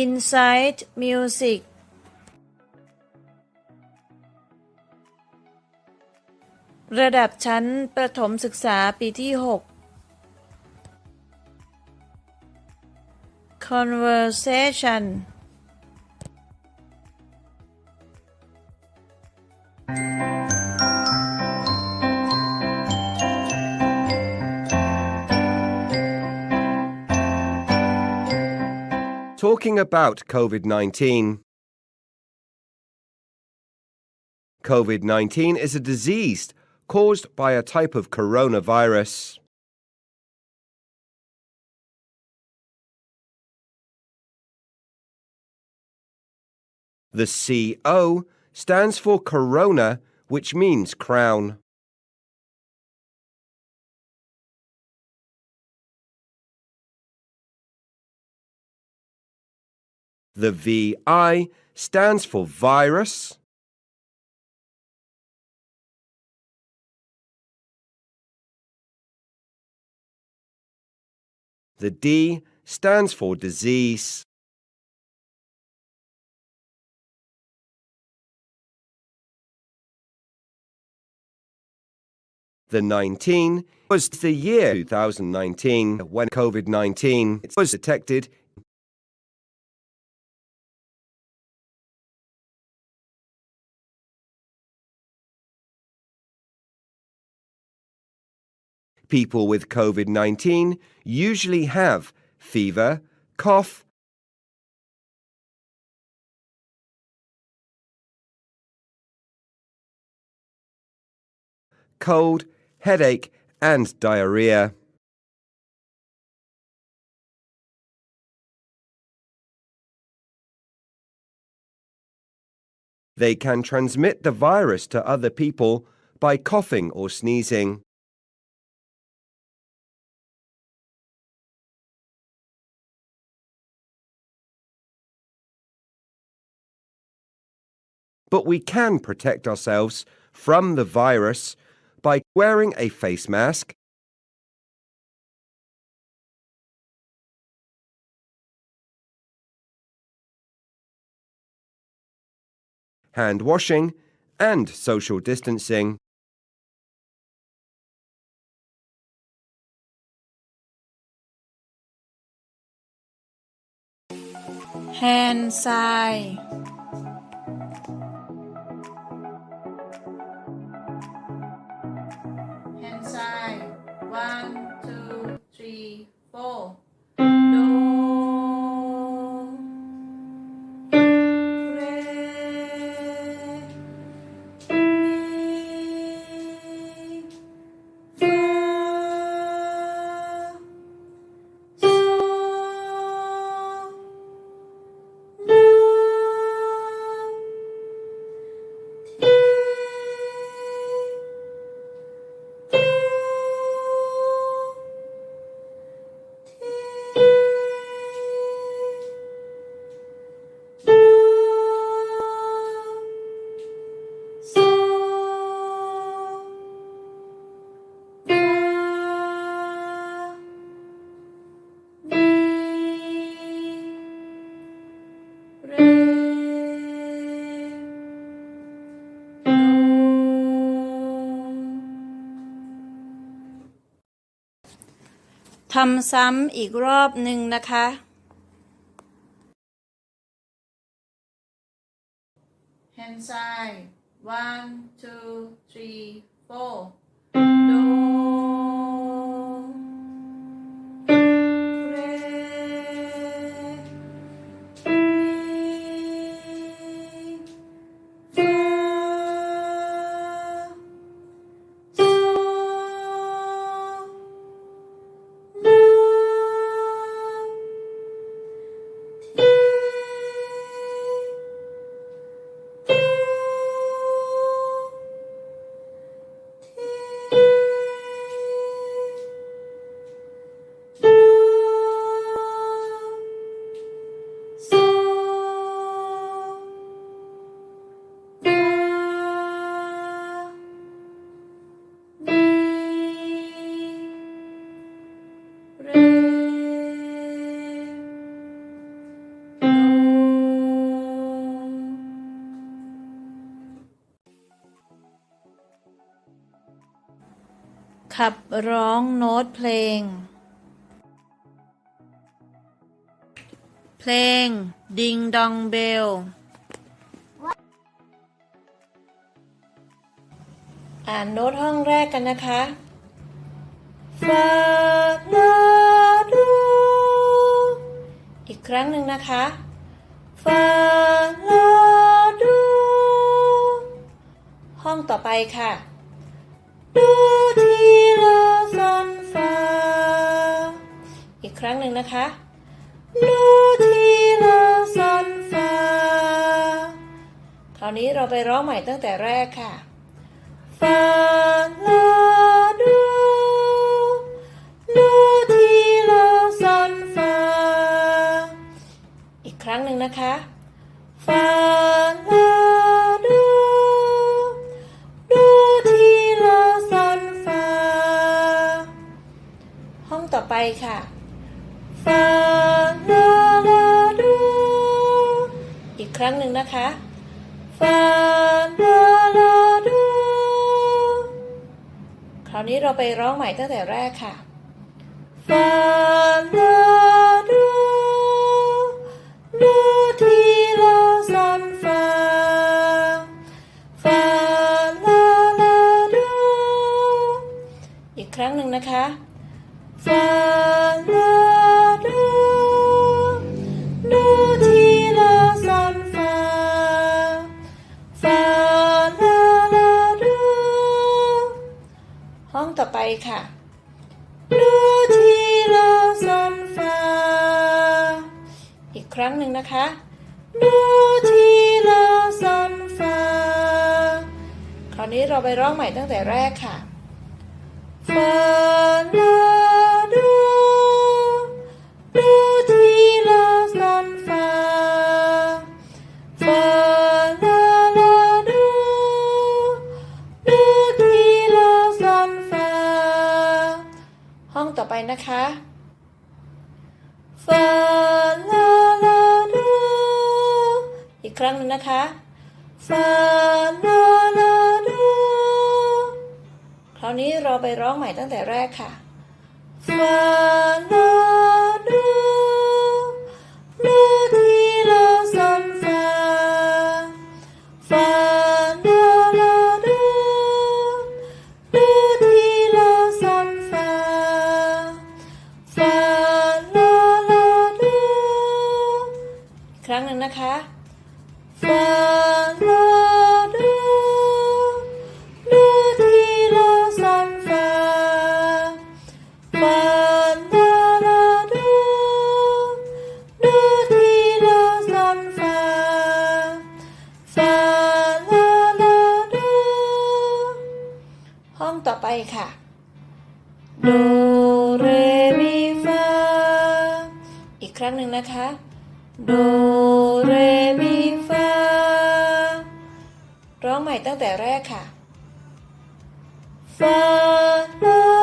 Inside Music ระดับชั้นประถมศึกษาปีที่ 6 Conversation About COVID 19. COVID 19 is a disease caused by a type of coronavirus. The CO stands for corona, which means crown. The VI stands for virus. The D stands for disease. The 19 was the year 2019 when COVID 19 was detected People with COVID 19 usually have fever, cough, cold, headache, and diarrhea. They can transmit the virus to other people by coughing or sneezing. But we can protect ourselves from the virus by wearing a face mask, hand washing, and social distancing. Hand sign ำซ้ำอีกรอบหนึ่งนะคะ ขับร้องโน้ตเพลง เพลง ดิงดองเบล อ่านโน้ตห้องแรกกันนะคะฟาลาดูอีกครั้งหนึ่งนะคะฟาลาดูห้องต่อไปค่ะ ดู ทีลาซอนฟาอีกครั้งหนึ่งนะคะดูทีลาซอนฟาคราวนี้เราไปร้องใหม่ตั้งแต่แรกค่ะฟาลาดูดูทีลาซอนฟาอีกครั้งหนึ่งนะคะฟา ค่ะฟาลาลาดูอีกครั้งหนึ่งนะคะฟาลาลาดูคราวนี้เราไปร้องใหม่ตั้งแต่แรกค่ะฟาลาดูดูทีลาซอนฟาฟาลาลาดูอีกครั้งหนึ่งนะคะฟา ค่ะดูทีลาซอนฟาอีกครั้งหนึ่งนะคะดูทีลาซอนฟาคราวนี้เราไปร้องใหม่ตั้งแต่แรกค่ะฟ นะคะ ฟาลาลาดูอีกครั้งหนึงนะคะ ฟาลาลาดูคราวนี้เราไปร้องใหม่ตั้งแต่แรกค่ะ ฟาลา อีกครั้งหนึ่งนะคะ โด เร มีฟา ร้องใหม่ตั้งแต่แรกค่ะ ฟาลา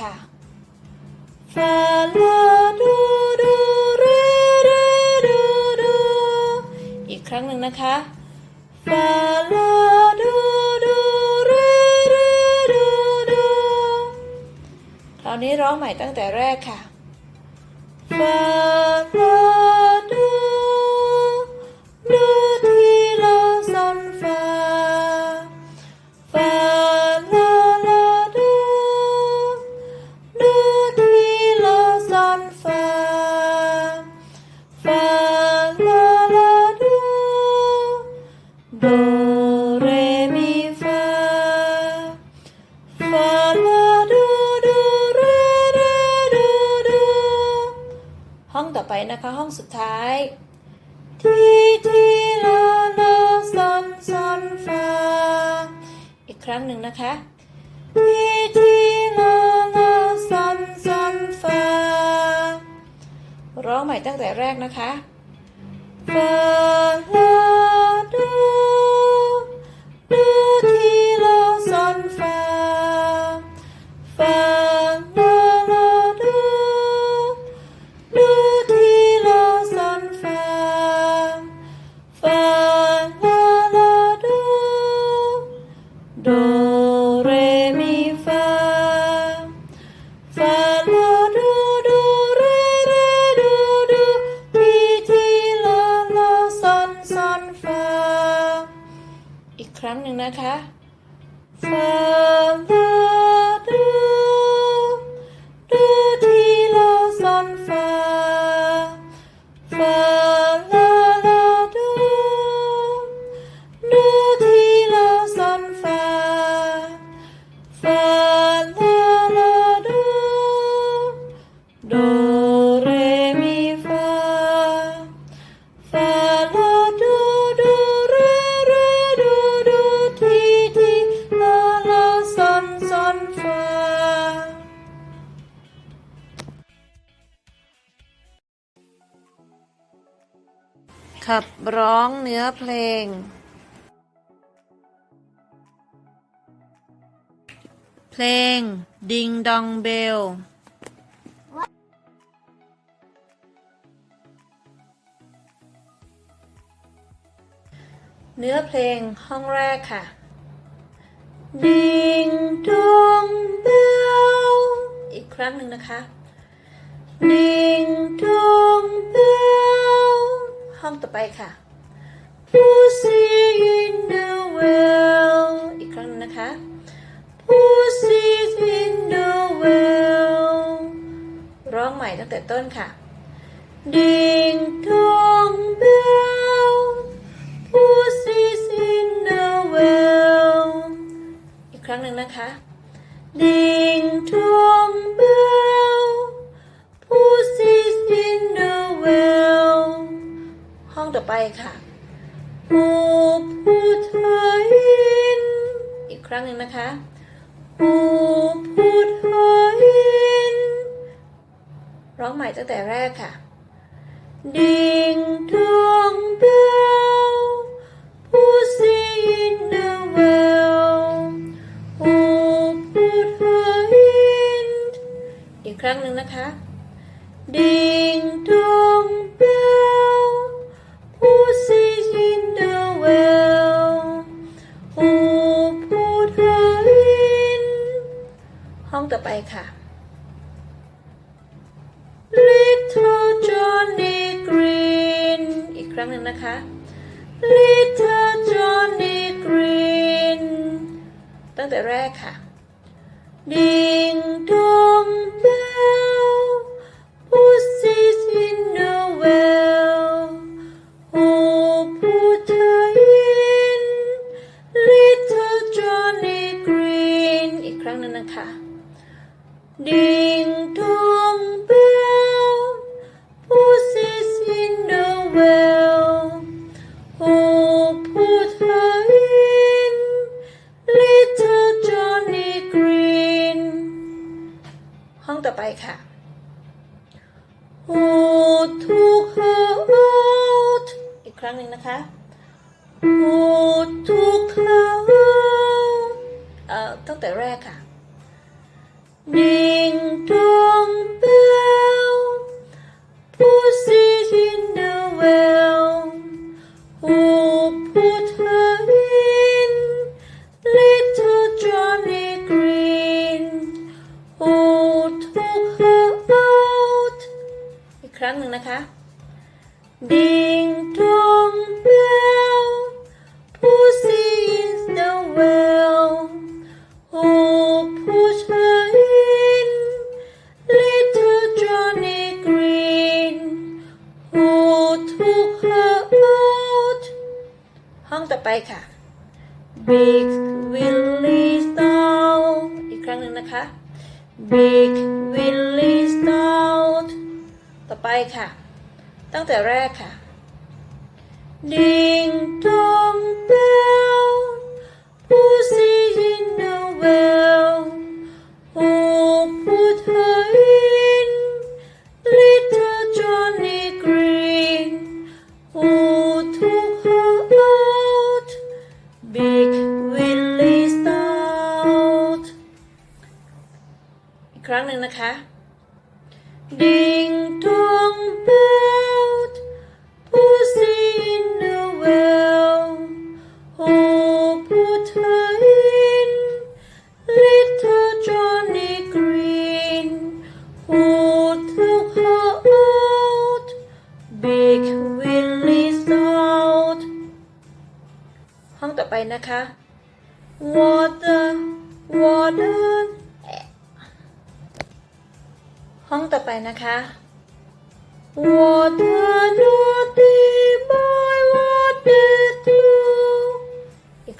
ค่ะ ลง เพลง ดิงดองเบล เนื้อเพลงห้องแรกค่ะ ดิงดองเบล อีกครั้งหนึ่งนะคะ ดิงดองเบล ห้องต่อไปค่ะ in the well อีกครั้งนะคะ Pussy in the well ร้องใหม่ตั้งแต่ต้นค่ะ Ding dong bell Pussy's in the well อีกครั้งหนึ่งนะคะ Ding dong bell Pussy's in the well ห้องต่อไปค่ะ ปูพูดเธออินอีกครั้งหนึ่งนะคะปูพูดเธออินร้องใหม่ตั้งแต่แรกค่ะดิงดองเบล Pussy in the well ปูพูดเธออินอีกครั้งหนึ่งนะคะดิงด ห้องต่อไปค่ะ Little Johnny Green อีกครั้งหนึ่งนะคะ Little Johnny Green ตั้งแต่แรกค่ะ Ding dong bell Pussy's in the well Ding dong bell Pussy's in the well ปูพูดเธออิน Little Johnny Green ห้องต่อไปค่ะ Who took her out อีกครั้งหนึ่งนะคะ Who took her out เอ่อตั้งแต่แรกค่ะ Ding ค่ะ ตั้งแต่แรกค่ะ Ding dong bell, pussy in the well. Who put her in? Little Johnny Green. Who took her out? Big Willie Stout. อีกครั้งหนึ่งนะคะ Ding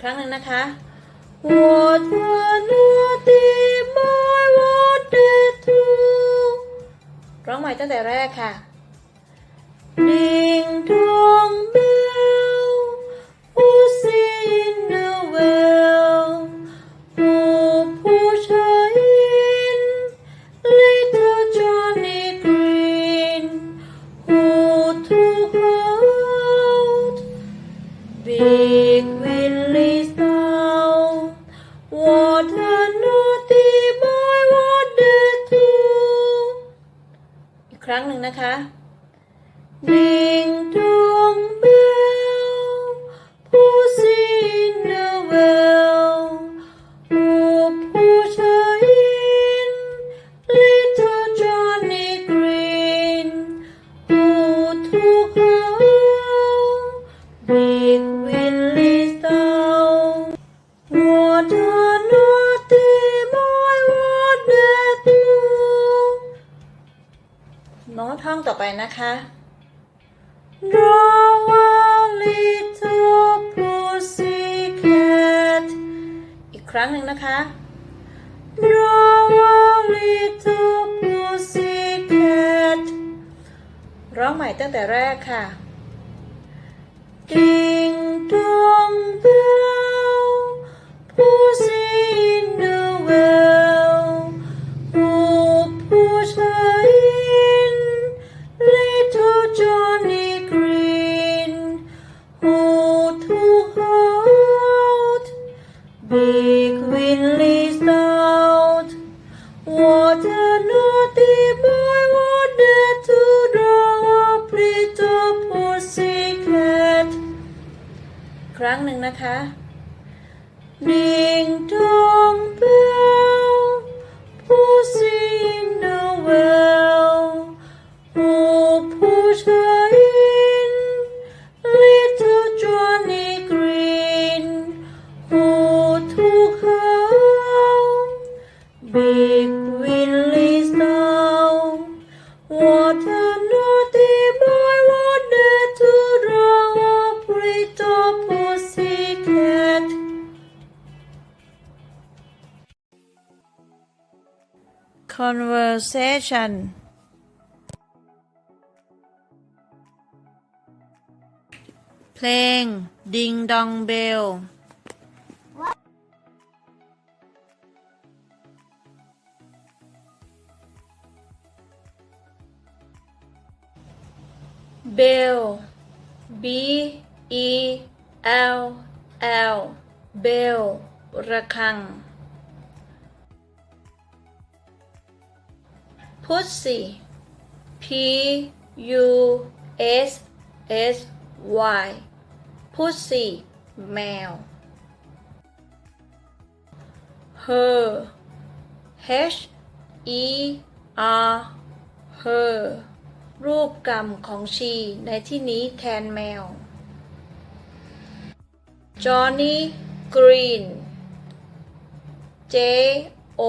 ครั้งหนึ่งนะคะ Water naughty boy water too ร้องใหม่ตั้งแต่แรกค่ะ Ding dong bell Ding dong bell Pussy in the well Who pushed her in Little Johnny Green Who took her out Big Willie Stout What a naughty boy what a do. น้ตท่องต่อไปนะคะ ร้องใหม่ตั้งแต่แรกค่ะ Ding dong bell, นะคะ ริงทง session เพลง Ding Dong Bell Bell B E L L Bell ระฆัง Pussy P U S S Y Pussy แมว Her H E R Her รูปกรรมของชีในที่นี้แทนแมว Johnny Green J O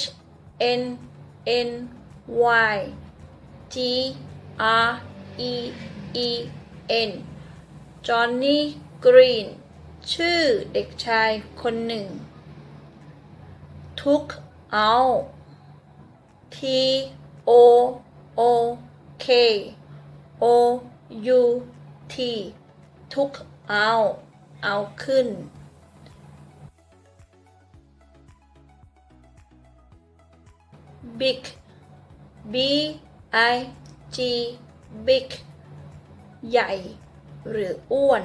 H N N Y G R E E N Johnny Green ชื่อเด็กชายคนหนึ่ง took out T O O K O U T ทุกเอาเอาขึ้น big B I G big ใหญ่ หรืออ้วน